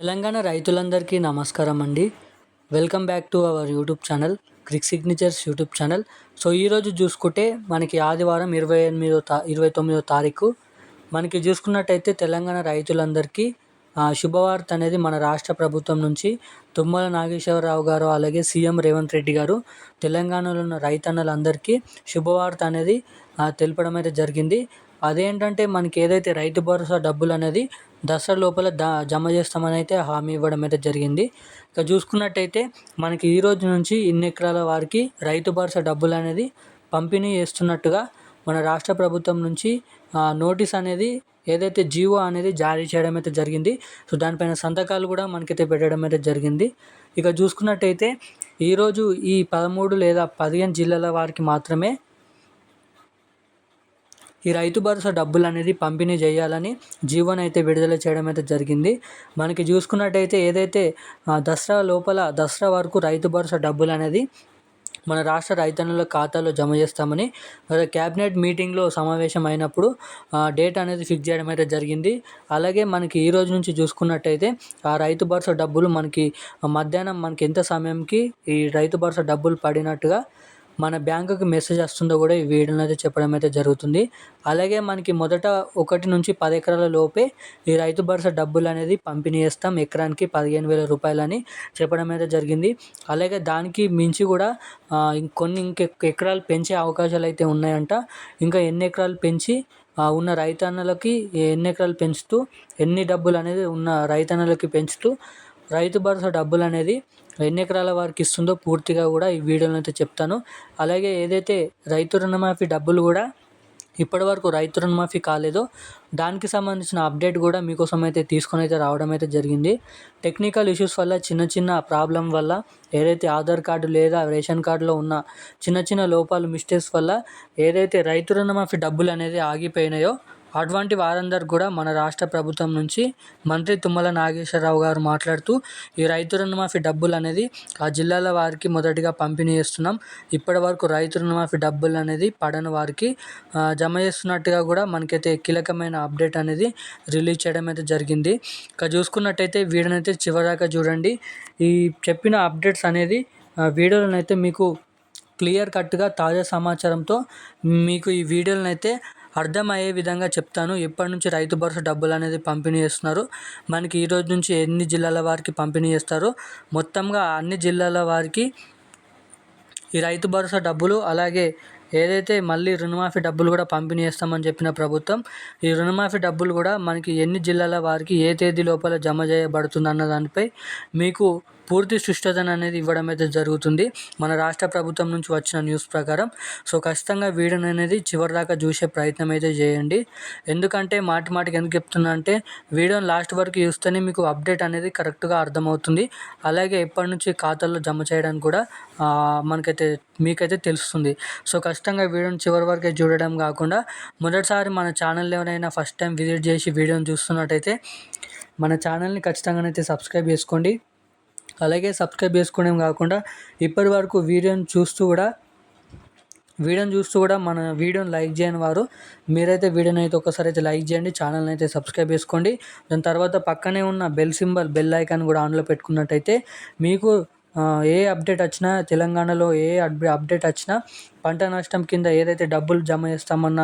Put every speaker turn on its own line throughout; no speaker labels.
తెలంగాణ రైతులందరికీ నమస్కారం అండి. Welcome back to our YouTube channel crick signatures YouTube channel. So ఈరోజు చూసుకుంటే మనకి ఆదివారం ఇరవై ఎనిమిదో తా ఇరవై తొమ్మిదో తారీఖు. మనకి చూసుకున్నట్టయితే తెలంగాణ రైతులందరికీ శుభవార్త అనేది మన రాష్ట్ర ప్రభుత్వం నుంచి తుమ్మల నాగేశ్వరరావు గారు అలాగే సీఎం రేవంత్ రెడ్డి గారు తెలంగాణలో ఉన్న రైతన్నలందరికీ శుభవార్త అనేది తెలపడం అయితే జరిగింది. అదేంటంటే మనకి ఏదైతే రైతు భరోసా డబ్బులు అనేది దసరా లోపల ద జమ చేస్తామని అయితే హామీ ఇవ్వడం అయితే జరిగింది. ఇక చూసుకున్నట్టయితే మనకి ఈ రోజు నుంచి ఇన్ని ఎకరాల వారికి రైతు భరోసా డబ్బులు అనేది పంపిణీ చేస్తున్నట్టుగా మన రాష్ట్ర ప్రభుత్వం నుంచి నోటీస్ అనేది ఏదైతే జీవో అనేది జారీ చేయడం అయితే జరిగింది. సో దానిపైన సంతకాలు కూడా మనకైతే పెట్టడం అయితే జరిగింది. ఇక చూసుకున్నట్టయితే ఈరోజు ఈ పదమూడు లేదా పదిహేను జిల్లాల వారికి మాత్రమే ఈ రైతు భరోసా డబ్బులు అనేది పంపిణీ చేయాలని జీవోని అయితే విడుదల చేయడం అయితే జరిగింది. మనకి చూసుకున్నట్టయితే ఏదైతే దసరా లోపల దసరా వరకు రైతు భరోసా డబ్బులు అనేది మన రాష్ట్ర రైతన్నుల ఖాతాలో జమ చేస్తామని క్యాబినెట్ మీటింగ్లో సమావేశం అయినప్పుడు డేట్ అనేది ఫిక్స్ చేయడం అయితే జరిగింది. అలాగే మనకి ఈ రోజు నుంచి చూసుకున్నట్టయితే ఆ రైతు భరోసా డబ్బులు మనకి మధ్యాహ్నం మనకి ఎంత సమయంకి ఈ రైతు భరోసా డబ్బులు పడినట్టుగా మన బ్యాంకుకి మెసేజ్ వస్తుందో కూడా ఈ వీడియోలో అయితే చెప్పడం అయితే జరుగుతుంది. అలాగే మనకి మొదట ఒకటి నుంచి పది ఎకరాల లోపే ఈ రైతు భరోసా డబ్బులు అనేది పంపిణీ చేస్తాం. ఎకరానికి పదిహేను వేల రూపాయలని చెప్పడం అయితే జరిగింది. అలాగే దానికి మించి కూడా కొన్ని ఇంక ఎకరాలు పెంచే అవకాశాలు అయితే ఉన్నాయంట. ఇంకా ఎన్ని ఎకరాలు పెంచి ఉన్న రైతన్నలకి ఎన్ని ఎకరాలు పెంచుతూ ఎన్ని డబ్బులు అనేది ఉన్న రైతన్నలకి పెంచుతూ రైతు భరోసా డబ్బులు అనేది ఎన్ని ఎకరాల వారికి ఇస్తుందో పూర్తిగా కూడా ఈ వీడియోలో అయితే చెప్తాను. అలాగే ఏదైతే రైతు రుణమాఫీ డబ్బులు కూడా ఇప్పటివరకు రైతు రుణమాఫీ కాలేదో దానికి సంబంధించిన అప్డేట్ కూడా మీకోసం అయితే తీసుకొని అయితే రావడం అయితే జరిగింది. టెక్నికల్ ఇష్యూస్ వల్ల చిన్న చిన్న ప్రాబ్లం వల్ల ఏదైతే ఆధార్ కార్డు లేదా రేషన్ కార్డులో ఉన్న చిన్న చిన్న లోపాలు మిస్టేక్స్ వల్ల ఏదైతే రైతు రుణమాఫీ డబ్బులు అనేది ఆగిపోయినాయో అటువంటి వారందరు కూడా మన రాష్ట్ర ప్రభుత్వం నుంచి మంత్రి తుమ్మల నాగేశ్వరరావు గారు మాట్లాడుతూ ఈ రైతు రుణమాఫీ డబ్బులు అనేది ఆ జిల్లాల వారికి మొదటిగా పంపిణీ చేస్తున్నాం. ఇప్పటి వరకు రైతు రుణమాఫీ డబ్బులు అనేది పడని వారికి జమ చేస్తున్నట్టుగా కూడా మనకైతే కీలకమైన అప్డేట్ అనేది రిలీజ్ చేయడం అయితే జరిగింది. ఇక చూసుకున్నట్టయితే వీడియోనైతే చివరిదాకా చూడండి. ఈ చెప్పిన అప్డేట్స్ అనేది వీడియోలను అయితే మీకు క్లియర్ కట్గా తాజా సమాచారంతో మీకు ఈ వీడియోలను అయితే అర్థమయ్యే విధంగా చెప్తాను. ఎప్పటి నుంచి రైతు భరోసా డబ్బులు అనేది పంపిణీ చేస్తున్నారు. మనకి ఈ రోజు నుంచి ఎన్ని జిల్లాల వారికి పంపిణీ చేస్తారో? మొత్తంగా అన్ని జిల్లాల వారికి ఈ రైతు భరోసా డబ్బులు అలాగే ఏదైతే మళ్ళీ రుణమాఫీ డబ్బులు కూడా పంపిణీ చేస్తామని చెప్పిన ప్రభుత్వం ఈ రుణమాఫీ డబ్బులు కూడా మనకి ఎన్ని జిల్లాల వారికి ఏ తేదీ లోపల జమ చేయబడుతుంది అన్న దానిపై మీకు పూర్తి సుష్టతను అనేది ఇవ్వడం అయితే జరుగుతుంది. మన రాష్ట్ర ప్రభుత్వం నుంచి వచ్చిన న్యూస్ ప్రకారం. సో ఖచ్చితంగా వీడియోని అనేది చివరిదాకా చూసే ప్రయత్నం అయితే చేయండి. ఎందుకంటే మాటి మాటికి ఎందుకు చెప్తున్నా అంటే వీడియోని లాస్ట్ వరకు చూస్తేనే మీకు అప్డేట్ అనేది కరెక్ట్గా అర్థమవుతుంది. అలాగే ఎప్పటి నుంచి ఖాతాల్లో జమ చేయడానికి కూడా మనకైతే మీకైతే తెలుస్తుంది. సో ఖచ్చితంగా వీడియోని చివరి వరకే చూడడం కాకుండా మొదటిసారి మన ఛానల్ ఎవరైనా ఫస్ట్ టైం విజిట్ చేసి వీడియోని చూస్తున్నట్టయితే మన ఛానల్ని ఖచ్చితంగానైతే సబ్స్క్రైబ్ చేసుకోండి. అలాగే సబ్స్క్రైబ్ చేసుకోవడం కాకుండా ఇప్పటి వరకు వీడియోని చూస్తూ కూడా వీడియోని చూస్తూ కూడా మన వీడియోని లైక్ చేయని వారు మీరైతే వీడియోని అయితే ఒకసారి అయితే లైక్ చేయండి ఛానల్ని అయితే సబ్స్క్రైబ్ చేసుకోండి. దాని తర్వాత పక్కనే ఉన్న బెల్ సింబల్ బెల్ ఐకాన్ కూడా ఆన్లో పెట్టుకున్నట్టయితే మీకు ఏ అప్డేట్ వచ్చినా తెలంగాణలో ఏ అప్డేట్ వచ్చినా పంట నష్టం కింద ఏదైతే డబ్బులు జమ చేస్తామన్న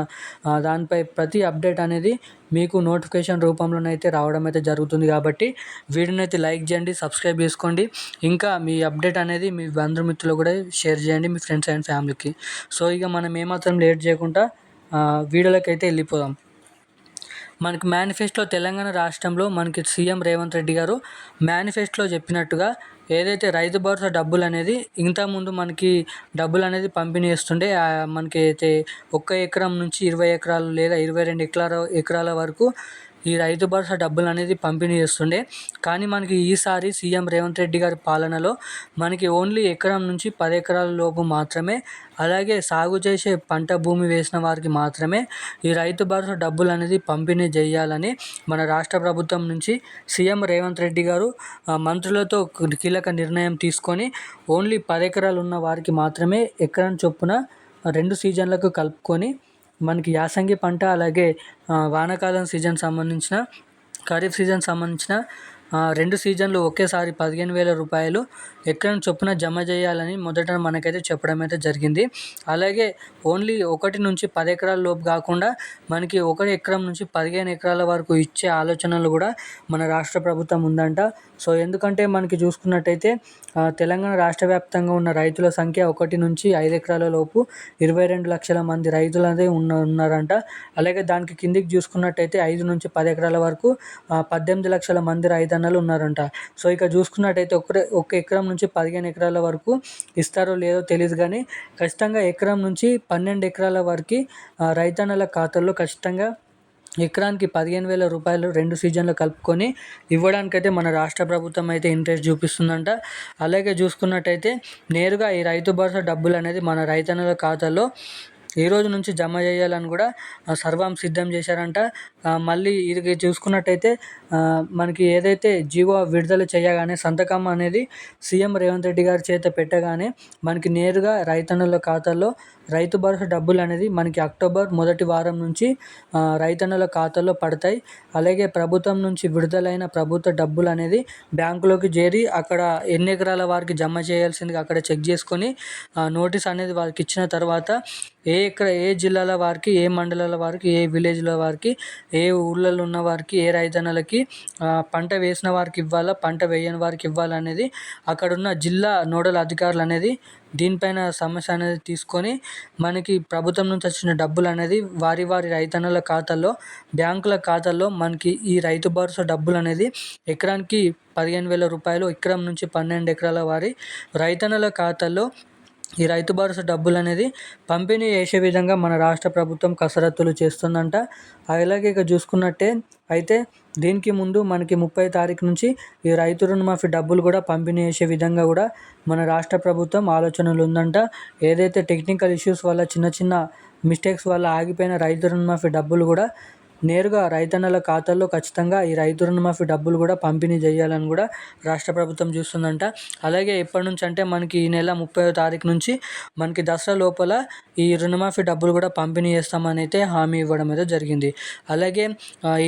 దానిపై ప్రతి అప్డేట్ అనేది మీకు నోటిఫికేషన్ రూపంలోనైతే రావడం అయితే జరుగుతుంది కాబట్టి వీడియోని అయితే లైక్ చేయండి సబ్స్క్రైబ్ చేసుకోండి. ఇంకా మీ అప్డేట్ అనేది మీ బంధుమిత్రులు కూడా షేర్ చేయండి మీ ఫ్రెండ్స్ అండ్ ఫ్యామిలీకి. సో ఇక మనం ఏమాత్రం లేట్ చేయకుండా ఆ, వీడియోలోకి అయితే వెళ్ళిపోదాం. మనకి మేనిఫెస్టో తెలంగాణ రాష్ట్రంలో మనకి సీఎం రేవంత్ రెడ్డి గారు మేనిఫెస్టోలో చెప్పినట్టుగా ఏదైతే రైతు భరోసా డబ్బులు అనేది ఇంతకుముందు మనకి డబ్బులు అనేది పంపిణీ చేస్తుండే మనకి అయితే ఒక్క ఎకరం నుంచి ఇరవై ఎకరాలు లేదా ఇరవై రెండు ఎకరాల ఎకరాల వరకు ఈ రైతు భరోసా డబ్బులు అనేది పంపిణీ చేస్తుండే. కానీ మనకి ఈసారి సీఎం రేవంత్ రెడ్డి గారి పాలనలో మనకి ఓన్లీ ఎకరం నుంచి పది ఎకరాల లోపు మాత్రమే అలాగే సాగు చేసే పంట భూమి వేసిన వారికి మాత్రమే ఈ రైతు భరోసా డబ్బులు అనేది పంపిణీ చేయాలని మన రాష్ట్ర ప్రభుత్వం నుంచి సీఎం రేవంత్ రెడ్డి గారు మంత్రులతో కీలక నిర్ణయం తీసుకొని ఓన్లీ పది ఎకరాలు ఉన్న వారికి మాత్రమే ఎకరం చొప్పున రెండు సీజన్లకు కలుపుకొని మనకి యాసంగి పంట అలాగే వానాకాలం సీజన్ సంబంధించిన ఖరీఫ్ సీజన్ సంబంధించిన రెండు సీజన్లు ఒకేసారి పదిహేను వేల రూపాయలు ఎకరం చొప్పున జమ చేయాలని మొదట మనకైతే చెప్పడం అయితే జరిగింది. అలాగే ఓన్లీ ఒకటి నుంచి పది ఎకరాల లోపు కాకుండా మనకి ఒకటి ఎకరం నుంచి పదిహేను ఎకరాల వరకు ఇచ్చే ఆలోచనలు కూడా మన రాష్ట్ర ప్రభుత్వం ఉందంట. సో ఎందుకంటే మనకి చూసుకున్నట్టయితే తెలంగాణ రాష్ట్ర వ్యాప్తంగా ఉన్న రైతుల సంఖ్య ఒకటి నుంచి ఐదు ఎకరాల లోపు ఇరవై రెండు లక్షల మంది రైతులు అనేది ఉన్న ఉన్నారంట. అలాగే దానికి కిందికి చూసుకున్నట్టయితే ఐదు నుంచి పది ఎకరాల వరకు పద్దెనిమిది లక్షల మంది రైతన్నలు ఉన్నారంట. సో ఇక చూసుకున్నట్టయితే ఒకరే ఒక ఎకరం నుంచి పదిహేను ఎకరాల వరకు ఇస్తారో లేదో తెలియదు కానీ ఖచ్చితంగా ఎకరం నుంచి పన్నెండు ఎకరాల వరకు రైతన్నల ఖాతాల్లో ఖచ్చితంగా ఎకరానికి పదిహేను వేల రూపాయలు రెండు సీజన్లు కలుపుకొని ఇవ్వడానికైతే మన రాష్ట్ర ప్రభుత్వం అయితే ఇంట్రెస్ట్ చూపిస్తుందంట. అలాగే చూసుకున్నట్టయితే నేరుగా ఈ రైతు భరోసా డబ్బులు అనేది మన రైతన్నల ఖాతాలో ఈ రోజు నుంచి జమ చేయాలని కూడా సర్వం సిద్ధం చేశారంట. మళ్ళీ ఇది చూసుకున్నట్టయితే మనకి ఏదైతే జీవో విడుదల చేయగానే సంతకం అనేది సీఎం రేవంత్ రెడ్డి గారి చేత పెట్టగానే మనకి నేరుగా రైతన్నుల ఖాతాల్లో రైతు భరోసా డబ్బులు అనేది మనకి అక్టోబర్ మొదటి వారం నుంచి రైతన్నుల ఖాతాలో పడతాయి. అలాగే ప్రభుత్వం నుంచి విడుదలైన ప్రభుత్వ డబ్బులు అనేది బ్యాంకులోకి చేరి అక్కడ ఎన్ని ఎకరాల వారికి జమ చేయాల్సిందిగా అక్కడ చెక్ చేసుకొని నోటీస్ అనేది వారికి ఇచ్చిన తర్వాత ఏ ఎక్కడ ఏ జిల్లాల వారికి ఏ మండలాల వారికి ఏ విలేజ్ల వారికి ఏ ఊళ్ళలో ఉన్న వారికి ఏ రైతన్నలకి పంట వేసిన వారికి ఇవ్వాలా పంట వేయని వారికి ఇవ్వాలనేది అక్కడున్న జిల్లా నోడల్ అధికారులు అనేది దీనిపైన సమస్య అనేది తీసుకొని మనకి ప్రభుత్వం నుంచి వచ్చిన డబ్బులు అనేది వారి వారి రైతన్నల ఖాతాల్లో బ్యాంకుల ఖాతాల్లో మనకి ఈ రైతు భరోసా డబ్బులు అనేది ఎకరానికి పదిహేను వేల రూపాయలు ఎకరం నుంచి పన్నెండు ఎకరాల వారి రైతన్నల ఖాతాల్లో ఈ రైతు భరోసా డబ్బులు అనేది పంపిణీ చేసే విధంగా మన రాష్ట్ర ప్రభుత్వం కసరత్తులు చేస్తుందంట. అలాగే ఇక చూసుకున్నట్టే అయితే దీనికి ముందు మనకి ముప్పై తారీఖు నుంచి ఈ రైతు రుణమాఫీ డబ్బులు కూడా పంపిణీ చేసే విధంగా కూడా మన రాష్ట్ర ప్రభుత్వం ఆలోచనలు ఉందంట. ఏదైతే టెక్నికల్ ఇష్యూస్ వల్ల చిన్న చిన్న మిస్టేక్స్ వల్ల ఆగిపోయిన రైతు రుణమాఫీ డబ్బులు కూడా నేరుగా రైతన్నల ఖాతాల్లో ఖచ్చితంగా ఈ రైతు రుణమాఫీ డబ్బులు కూడా పంపిణీ చేయాలని కూడా రాష్ట్ర ప్రభుత్వం చూస్తుందంట. అలాగే ఎప్పటి నుంచి అంటే మనకి ఈ నెల ముప్పై తారీఖు నుంచి మనకి దసరా లోపల ఈ రుణమాఫీ డబ్బులు కూడా పంపిణీ చేస్తామని అయితే హామీ ఇవ్వడం అయితే జరిగింది. అలాగే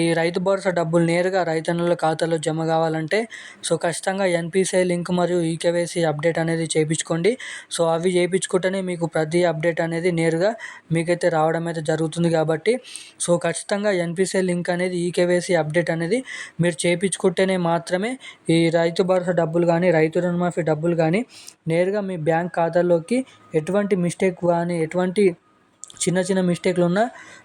ఈ రైతు భరోసా డబ్బులు నేరుగా రైతన్నల ఖాతాలో జమ కావాలంటే సో ఖచ్చితంగా ఎన్పిసిఐ లింక్ మరియు ఈకేవైసీ అప్డేట్ అనేది చేయించుకోండి. సో అవి చేయించుకుంటేనే మీకు ప్రతి అప్డేట్ అనేది నేరుగా మీకైతే రావడం అయితే జరుగుతుంది కాబట్టి సో ఖచ్చితంగా ఎన్పిసిఐ లింక్ అనేది ఈకేవైసీ అప్డేట్ అనేది మీరు చేయించుకుంటేనే మాత్రమే ఈ రైతు భరోసా డబ్బులు కానీ రైతు రుణమాఫీ డబ్బులు కానీ నేరుగా మీ బ్యాంక్ ఖాతాలోకి ఎటువంటి మిస్టేక్ కానీ ఎటువంటి చిన్న చిన్న మిస్టేక్లు ఉన్నా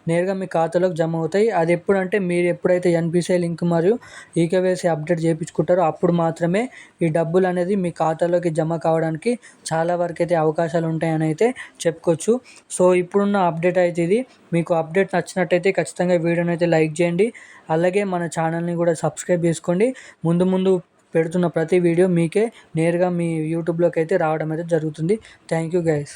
నేరుగా మీ ఖాతాలోకి జమ అవుతాయి. అది ఎప్పుడంటే మీరు ఎప్పుడైతే ఎన్పిసిఐ లింక్ మరియు ఈకేవైసీ అప్డేట్ చేయించుకుంటారో అప్పుడు మాత్రమే ఈ డబ్బులు అనేది మీ ఖాతాలోకి జమ కావడానికి చాలా వరకు అయితే అవకాశాలు ఉంటాయని అయితే చెప్పుకోవచ్చు. సో ఇప్పుడున్న అప్డేట్ అయితే ఇది. మీకు అప్డేట్ నచ్చినట్టయితే ఖచ్చితంగా వీడియోని అయితే లైక్ చేయండి. అలాగే మన ఛానల్ని కూడా సబ్స్క్రైబ్ చేసుకోండి. ముందు ముందు పెడుతున్న ప్రతి వీడియో మీకే నేరుగా మీ యూట్యూబ్లోకి అయితే రావడం అయితే జరుగుతుంది. Thank you guys